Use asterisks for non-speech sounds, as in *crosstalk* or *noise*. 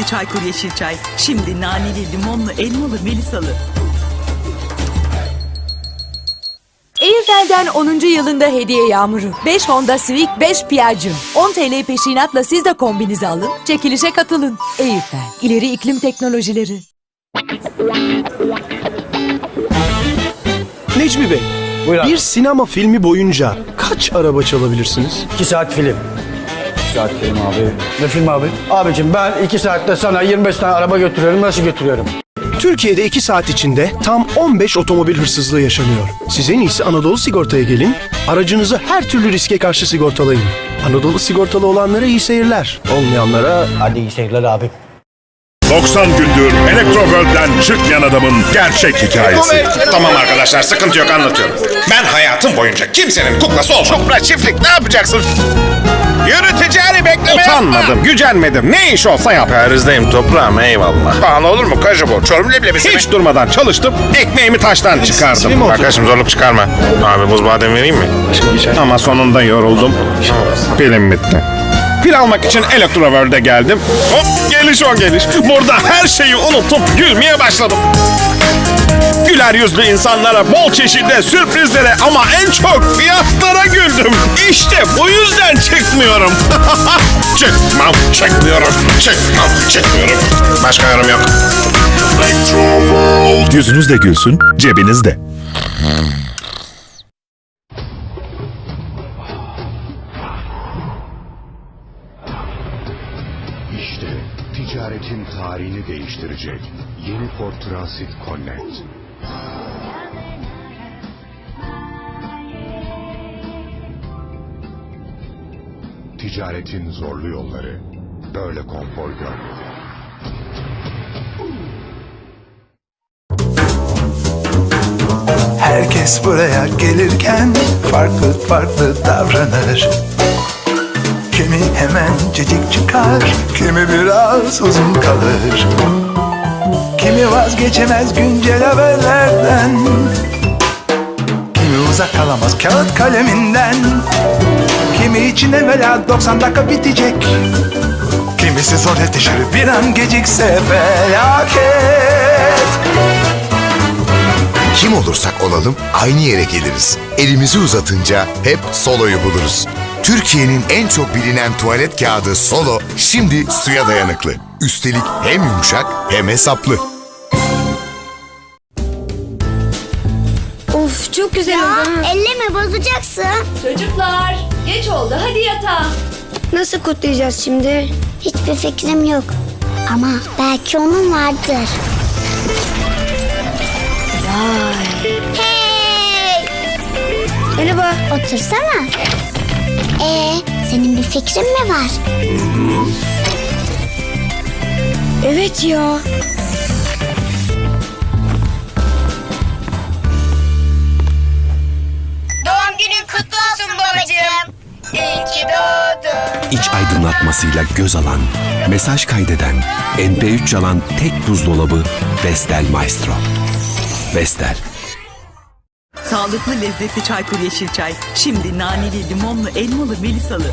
lezzetli Çaykur Yeşil Çay. Şimdi naneli, limonlu, elmalı, melisalı. Eyfel'den 10. yılında hediye yağmuru. 5 Honda Civic, 5 Piaggio. 10 TL peşinatla siz de kombinizi alın. Çekilişe katılın. Eyfel, ileri iklim teknolojileri. Necmi Bey, Buyur abi. bir sinema filmi boyunca kaç araba çalabilirsiniz? 2 saat film. 2 saat film abi. Ne film abi? Abicim ben 2 saatte sana 25 tane araba götürüyorum. Nasıl götürüyorum? Türkiye'de 2 saat içinde tam 15 otomobil hırsızlığı yaşanıyor. Siz en iyisi Anadolu Sigorta'ya gelin, aracınızı her türlü riske karşı sigortalayın. Anadolu Sigortalı olanlara iyi seyirler, olmayanlara Hadi iyi seyirler abi. 90 gündür Elektroworld'den çıkmayan adamın gerçek hikayesi. Tamam arkadaşlar sıkıntı yok anlatıyorum. Ben hayatım boyunca kimsenin kuklası olmadım. Çupra çiftlik ne yapacaksın? Utanmadım, gücenmedim. Ne iş olsa yap. Harizdeyim toprağım eyvallah. Pahalı olur mu kajabur? Çorum leblebisi Hiç durmadan çalıştım. Ekmeğimi taştan çıkardım. Arkadaşım zorluk çıkarma. Abi buz badem vereyim mi? Ama sonunda yoruldum. Pilim bitti. Pil almak için Elektroworld'e geldim. Hop geliş o geliş. Burada her şeyi unutup gülmeye başladım. Güler yüzlü insanlara, bol çeşitli sürprizlere ama en çok fiyatlara güldüm. İşte bu yüzden çıkmıyorum. *laughs* çıkmam, çıkmıyorum, çıkmam, çıkmıyorum. Başka yorum yok. Yüzünüz de gülsün, cebiniz de. İşte ticaretin tarihini değiştirecek yeni Ford Transit Connect. Ticaretin zorlu yolları böyle konfor görmedi. Herkes buraya gelirken farklı farklı davranır Kimi hemen cecik çıkar, kimi biraz uzun kalır Kimi vazgeçemez güncel haberlerden Kimi uzak kalamaz kağıt kaleminden Kimi için evvela 90 dakika bitecek Kimisi zor yetişir bir an gecikse felaket Kim olursak olalım aynı yere geliriz. Elimizi uzatınca hep Solo'yu buluruz. Türkiye'nin en çok bilinen tuvalet kağıdı Solo şimdi suya dayanıklı. Üstelik hem yumuşak hem hesaplı. Of çok güzel oldu. ha. Elleme bozacaksın. Çocuklar, geç oldu. Hadi yatağa. Nasıl kutlayacağız şimdi? Hiçbir fikrim yok. Ama belki onun vardır. Vay. Hey! Merhaba. Otursana. Ee, senin bir fikrin mi var? Evet ya. İç aydınlatmasıyla göz alan, mesaj kaydeden, MP3 çalan tek buzdolabı Vestel Maestro. Vestel. Sağlıklı, lezzetli Çaykur Yeşil Çay. Şimdi naneli, limonlu, elmalı, melisalı.